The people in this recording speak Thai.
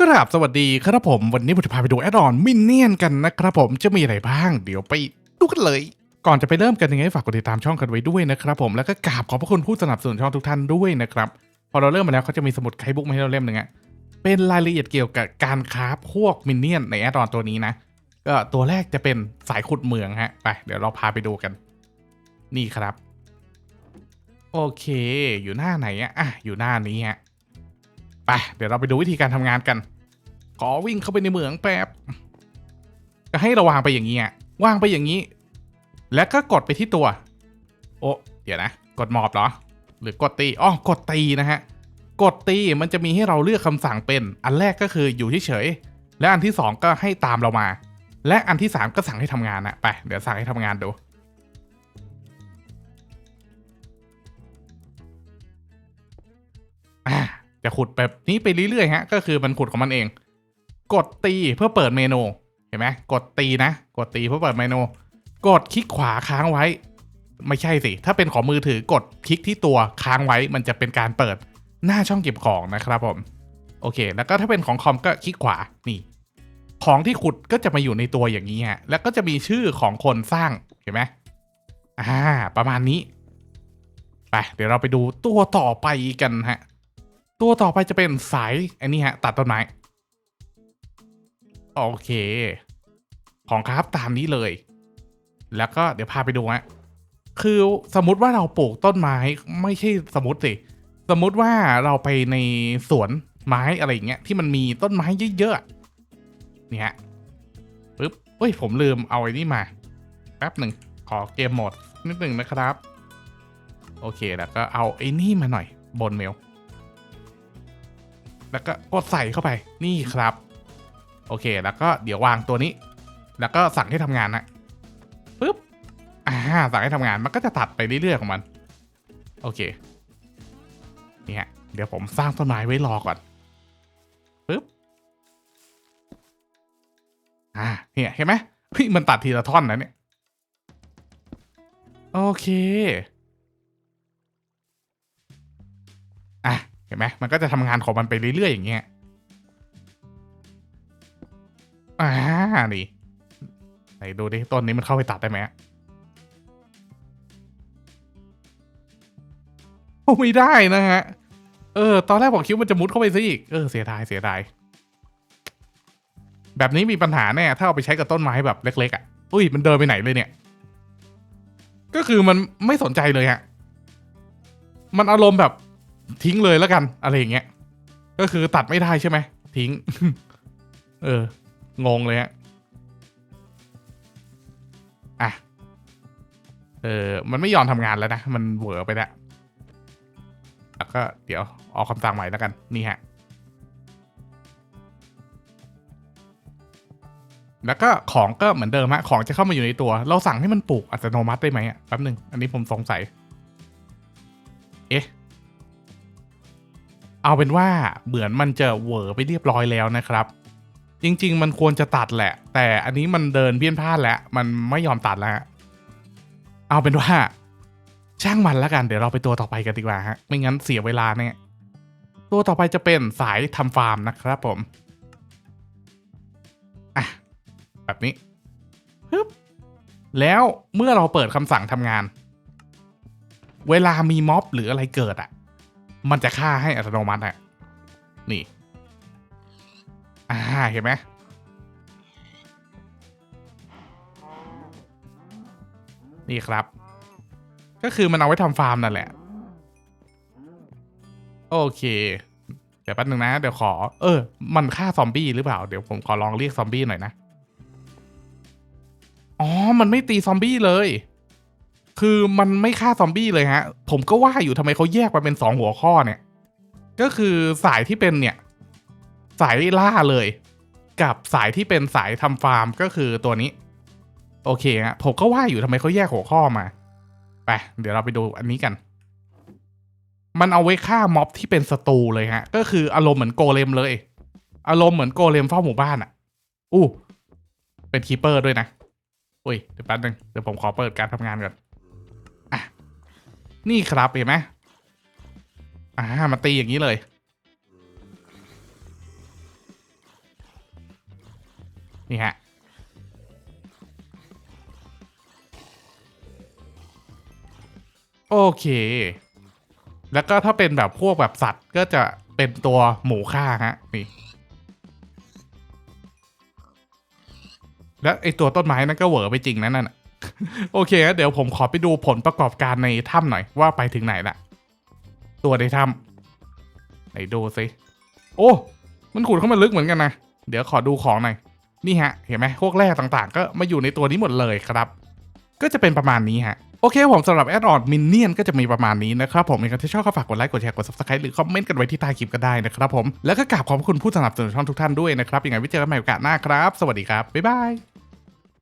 กราบสวัสดีครับผมวันนี้ผมจะพาไปดูแอดออนมินเนี่ยนกันนะครับผมจะมีอะไรบ้าง เดี๋ยวไปดูกันเลย ก่อนจะไปเริ่มกันยังไงฝากกดติดตามช่องกันไว้ด้วยนะครับผมแล้วก็กราบขอบพระคุณผู้สนับสนุนช่องทุกท่านด้วยนะครับพอเราเริ่มมาแล้วเขาจะมีสมุดไคบุ๊กมาให้เราเล่มหนึ่งอะเป็นรายละเอียดเกี่ยวกับการคราพวกมินเนี่ยนในแอดออนตัวนี้นะก็ตัวแรกจะเป็นสายขุดเมืองฮะไปเดี๋ยวเราพาไปดูกัน นี่ครับ โอเค อยู่หน้าไหนอะอะอยู่หน้านี้ฮะ ไปเดี๋ยวเราไปดูวิธีการทำงานกัน ขอวิ่งเข้าไปในเมืองแป๊บก็ให้เราวางไปอย่างนี้อะวางไปอย่างนี้ แล้วก็กดไปที่ตัว โอ้เดี๋ยวนะ กดหมอบเหรอ หรือกดตีอ๋อกดตีนะฮะ กดตีมันจะมีให้เราเลือกคำสั่งเป็น อันแรกก็คืออยู่เฉยๆและอันที่สองก็ให้ตามเรามา และอันที่สามก็สั่งให้ทำงานนะไปเดี๋ยวสั่งให้ทำงานดูอ่า จะขุดแบบนี้ไปเรื่อยๆฮะก็คือมันขุดของมันเอง กดตีเพื่อเปิดเมนูเห็นไหมกดตีนะ กดตีเพื่อเปิดเมนู กดคลิกขวาค้างไว้ ไม่ใช่สิ ถ้าเป็นของมือถือกดคลิกที่ตัวค้างไว้มันจะเป็นการเปิดหน้าช่องเก็บของนะครับผมโอเค แล้วก็ถ้าเป็นของคอมก็คลิกขวานี่ ของที่ขุดก็จะมาอยู่ในตัวอย่างนี้ฮะแล้วก็จะมีชื่อของคนสร้างเห็นไหมอ่า ประมาณนี้ไปเดี๋ยวเราไปดูตัวต่อไปกันฮะ ตัวต่อไปจะเป็นสายอันนี้ฮะ ตัดต้นไม้ โอเค ของครับตามนี้เลย แล้วก็เดี๋ยวพาไปดูฮะคือสมมติว่าเราปลูกต้นไม้ไม่ใช่สมมติสิ สมมติว่าเราไปในสวนไม้อะไรอย่างเงี้ยที่มันมีต้นไม้เยอะๆเนี่ยฮะปึ๊บเฮ้ยผมลืมเอาไอ้นี่มา แป๊บหนึ่งขอเกมโหมดนิดหนึ่งนะครับ โอเคแล้วก็เอาไอ้นี่มาหน่อยบนเมล แล้วก็กดใส่เข้าไปนี่ครับ โอเค แล้วก็เดี๋ยววางตัวนี้ แล้วก็สั่งให้ทำงานนะปึ๊บอ่าสั่งให้ทำงานมันก็จะตัดไปเรื่อยๆของมัน โอเคนี่ฮะเดี๋ยวผมสร้างต้นไม้ไว้รอก่อนปึ๊บอ่าเนี่ยเห็นไหมเฮ้ยมันตัดทีละท่อนนะเนี่ยโอเค ห็นไหมมันก็จะทำงานของมันไปเรื่อยๆอย่างเงี้ยอ่านี่ไหนดูดิต้นนี้มันเข้าไปตัดได้ไหมโอ้ไม่ได้นะฮะ เออ ตอนแรกผมคิดมันจะมุดเข้าไปซะอีก เออ เสียดาย เสียดาย แบบนี้มีปัญหาแน่ ถ้าเอาไปใช้กับต้นไม้แบบเล็กๆอะ่ะ อุ้ย มันเดินไปไหนเลยเนี่ย ก็คือมันไม่สนใจเลยฮะ มันอารมณ์แบบ ทิ้งเลยแล้วกันอะไรอย่างเงี้ย ก็คือตัดไม่ได้ใช่ไหมทิ้ง เออ งงเลยฮะอะเออมันไม่ยอมทำงานแล้วนะ มันเหวอไปแล้วแล้วก็เดี๋ยวออกคำสั่งใหม่แล้วกัน นี่ฮะ แล้วก็ของก็เหมือนเดิมฮะ ของจะเข้ามาอยู่ในตัว เราสั่งให้มันปลูกอัตโนมัติได้ไหมอะแป๊บหนึ่ง อันนี้ผมสงสัย เอ๊ะ เอาเป็นว่าเหมือนมันจะเหวอไปเรียบร้อยแล้วนะครับ จริง ๆ มันควรจะตัดแหละ แต่อันนี้มันเดินเพี้ยนพลาดแล้ว มันไม่ยอมตัดแล้วเอาเป็นว่า ช่างมันแล้วกันเดี๋ยวเราไปตัวต่อไปกันดีกว่าฮะไม่งั้นเสียเวลาเนี่ยตัวต่อไปจะเป็นสายทำฟาร์มนะครับผมอะแบบนี้ปึ๊บแล้วเมื่อเราเปิดคำสั่งทำงาน เวลามีม็อบหรืออะไรเกิดอะ มันจะฆ่าให้อัตโนมัติอะ นี่ อ่า เห็นไหมนี่ครับ ก็คือมันเอาไว้ทำฟาร์มนั่นแหละ โอเค เดี๋ยวแป๊บนึงนะ เดี๋ยวขอ เออ มันฆ่าซอมบี้หรือเปล่า เดี๋ยวผมขอลองเรียกซอมบี้หน่อยนะ อ๋อ มันไม่ตีซอมบี้เลย คือมันไม่ฆ่าซอมบี้เลยฮะ ผมก็ว่าอยู่ทำไมเขาแยกมาเป็นสองหัวข้อเนี่ย ก็คือสายที่เป็นเนี่ย สายล่าเลย กับสายที่เป็นสายทำฟาร์มก็คือตัวนี้ โอเคฮะผมก็ว่าอยู่ทำไมเขาแยกหัวข้อมาไปเดี๋ยวเราไปดูอันนี้กัน มันเอาไว้ฆ่าม็อบที่เป็นศัตรูเลยฮะ ก็คืออารมณ์เหมือนโกเลมเลย อารมณ์เหมือนโกเลมเฝ้าหมู่บ้านอะ อู้ เป็นคีเปอร์ด้วยนะอุ้ยเดี๋ยวแป๊บนึงเดี๋ยวผมขอเปิดการทำงานก่อน นี่ครับเห็นไหมอ่ามาตีอย่างนี้เลย นี่ฮะโอเค แล้วก็ถ้าเป็นแบบพวกแบบสัตว์ก็จะเป็นตัวหมูฆ่าฮะนี่ แล้วไอตัวต้นไม้นั่นก็เหวอไปจริงนะนั่นน่ะ โอเคงั้นเดี๋ยวผมขอไปดูผลประกอบการในถ้ำหน่อยว่าไปถึงไหนละตัวในถ้ำไหนดูสิโอ้ มันขุดเข้ามาลึกเหมือนกันนะ เดี๋ยวขอดูของหน่อย นี่ฮะ เห็นไหมพวกแร่ต่างๆ ก็มาอยู่ในตัวนี้หมดเลยครับ ก็จะเป็นประมาณนี้ฮะ โอเคผมสำหรับแอดออนมินเนี่ยนก็จะมีประมาณนี้นะครับผมยังไงถ้าชอบก็ฝากกดไลค์กดแชร์กด subscribe หรือคอมเมนต์กันไว้ที่ใต้คลิปก็ได้นะครับผม แล้วก็กราบขอบพระคุณผู้สนับสนุนช่องทุกท่านด้วยนะครับยังไงไว้เจอกันใหม่โอกาสหน้าครับ สวัสดีครับ บ๊ายบาย